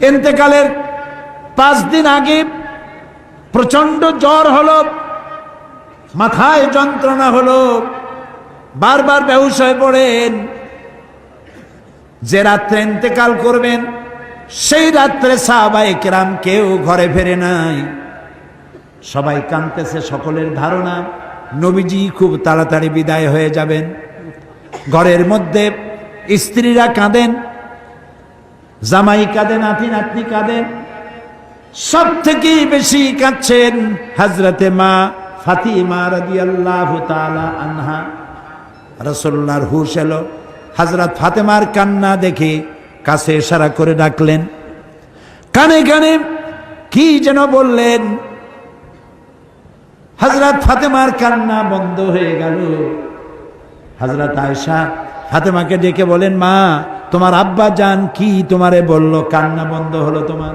এতেকালের পাঁচ দিন আগে প্রচণ্ড জ্বর হলো, মাথায় যন্ত্রণা হলো, বারবার বেহুশ হয়ে পড়েন। যে রাত্রে ইন্তেকাল করবেন, সেই রাত্রে সাহাবাই কেরাম কেউ ঘরে ফেরে নাই। সবাই কাঁদতেছে সকলের ধারণা, নবীজি খুব তাড়াতাড়ি বিদায় হয়ে যাবেন। ঘরের মধ্যে স্ত্রীরা কাঁদেন জামাই কাঁদেন নাতি নাতনি কাঁদেন সব থেকে বেশি কাঁদছেন হাজরতে মা ফাতিমা রাদিয়াল্লাহু তাআলা আনহা। রসল্লার হুশ এলো। হাজরত ফাতেমার কান্না দেখে কাছে ইশারা করে ডাকলেন। কানে কানে কি যেন বললেন, হজরত ফাতেমার কান্না বন্ধ হয়ে গেল। হজরত আয়সা ফাতেমাকে ডেকে বলেন, মা তোমার আব্বা জান কি তোমারে বলল? কান্না বন্ধ হলো তোমার।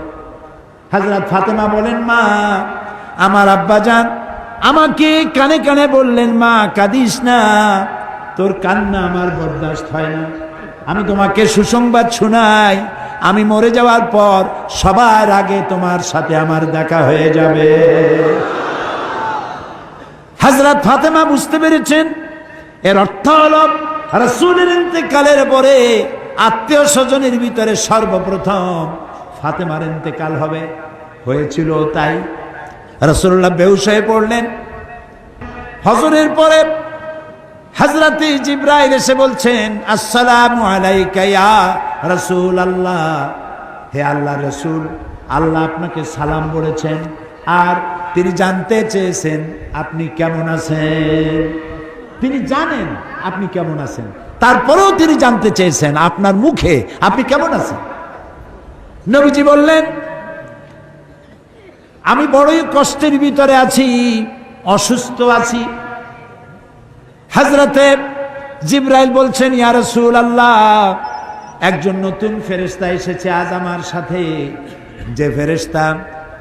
হজরত ফাতেমা বলেন, মা, আমার আব্বা জান আমাকে কানে কানে বললেন, মা, কাঁদিস না, তোর কান্না আমার বরদাস্ত হয় না। আমি তোমাকে সুসংবাদ শোনাই, আমি মরে যাওয়ার পর সবার আগে তোমার সাথে আমার দেখা হয়ে যাবে। হাজরত ফাতেমা বুঝতে পেরেছেন, এর অর্থ হল, রসুলের ইন্তেকালের পরে আত্মীয় স্বজনের ভিতরে সর্বপ্রথম ফাতেমার ইন্তেকাল হবে। হয়েছিল তাই রসুল্লাহ বেউস হয়ে পড়লেন। হজরের পরে হজরত জিব্রাইল এসে বলছেন, আসসালাম আলাইকা ইয়া রসুল আল্লাহ হে আল্লাহ রসুল, আল্লাহ আপনাকে সালাম বলেছেন আর তিনি জানতে চেয়েছেন আপনি কেমন আছেন। তিনি জানেন আপনি কেমন আছেন। তারপরেও তিনি জানতে চেয়েছেন, আপনার মুখে, আপনি কেমন আছেন? নবীজি বললেন, আমি বড়ই কষ্টের ভিতরে আছি, অসুস্থ আছি। হাজরতে জিব্রাইল বলছেন, ইয়া রসুল আল্লাহ একজন নতুন ফেরেস্তা এসেছে আজ আমার সাথে। যে ফেরেস্তা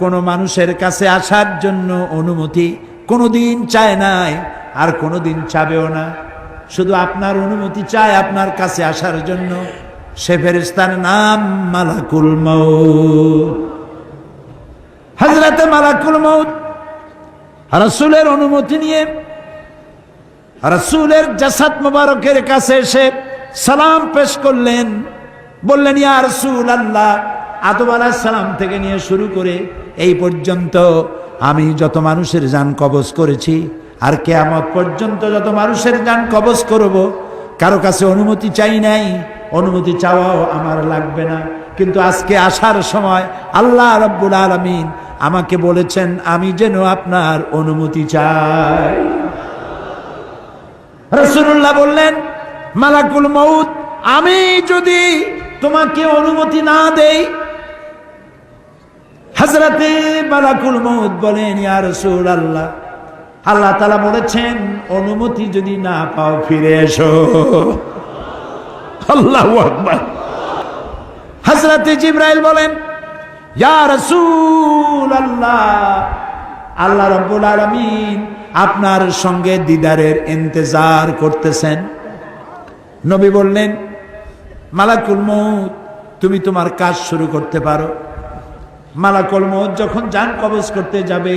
কোনো মানুষের কাছে আসার জন্য অনুমতি কোনো দিন চায় নাই, আর কোনোদিন চাবেও না। শুধু আপনার অনুমতি চায় আপনার কাছে আসার জন্য। সে ফেরিস্তার নাম মালাকুল মৌত হজরতে মালাকুল মৌত রসুলের অনুমতি নিয়ে রসুলের জাসাদ মুবারকের কাছে এসে সালাম পেশ করলেন। বললেন, ইয়া রসুল আল্লাহ আলাহ সালাম থেকে নিয়ে শুরু করে এই পর্যন্ত আমি যত মানুষের যান কবজ করেছি আর কেয়ামত পর্যন্ত যত মানুষের যান কবজ করব, কারও কাছে অনুমতি চাই নাই, অনুমতি চাওয়াও আমার লাগবে না। কিন্তু আজকে আসার সময় আল্লাহ রব্বুল আলমিন আমাকে বলেছেন, আমি যেন আপনার অনুমতি চাই। রসুল্লাহ বললেন, মালাকুল মৌত আমি যদি তোমাকে অনুমতি না দেই হাজরাতে মালাকুল মৌত বলেন, ইয়া রসুল আল্লাহ আল্লাহ তালা বলেছেন, অনুমতি যদি না পাও ফিরে এসো। আল্লাহ আকবার। হাজরাতে জিব্রাইল বলেন আল্লাহ রব্বুল আলমিন আপনার সঙ্গে দিদারের ইন্তজার করতেছেন। নবী বললেন, মালাকুল মৌত তুমি তোমার কাজ শুরু করতে পারো। মালাকুল মৌত যখন যান কবজ করতে যাবে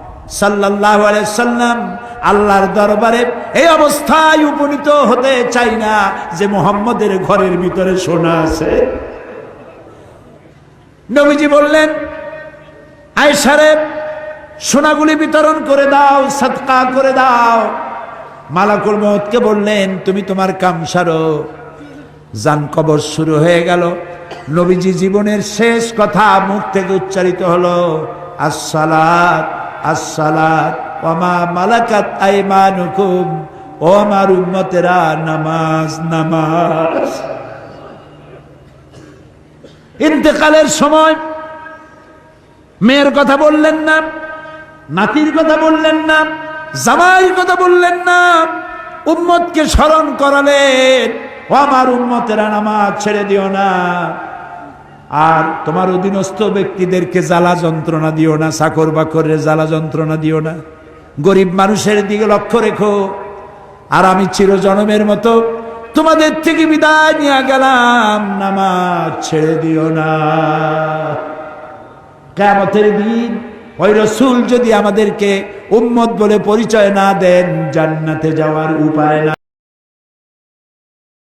সাল্লাহ সাল্লাম আল্লাহর দরবারে এই অবস্থায় উপনীত হতে চাই না যে মোহাম্মদের ঘরের ভিতরে সোনা আছে। নবীজি বললেন আয়সারে সোনাগুলি বিতরণ করে দাও সৎকা করে দাও। মালাকুল মহৎকে বললেন, তুমি তোমার কাম সারো। যান কবর শুরু হয়ে গেল। নবীজি জীবনের শেষ কথা মুখ থেকে উচ্চারিত হলো, আসসালাত। আসসালাত ওমা মালাকাত আইমানুকুম। ও আমার উম্মতেরা, নামাজ নামাজ। ইন্তেকালের সময় মেয়ের কথা বললেন না, নাতির কথা বললেন না, জামাইয়ের কথা বললেন না, উম্মতকে স্মরণ করালেন। ও আমার উম্মতেরা, নামাজ ছেড়ে দিও না। আর তোমার অধীনস্থ ব্যক্তিদেরকে জ্বালা যন্ত্রণা দিও না, চাকর বাকরের জ্বালা যন্ত্রণা দিও না। গরিব মানুষের দিকে লক্ষ্য রেখো। আর আমি চিরজনমের মতো তোমাদের থেকে বিদায় নিয়ে গেলাম, নামাজ ছেড়ে দিও না। কেমতের দিন ওই রসুল যদি আমাদেরকে উম্মত বলে পরিচয় না দেন, জান্নাতে যাওয়ার উপায় না।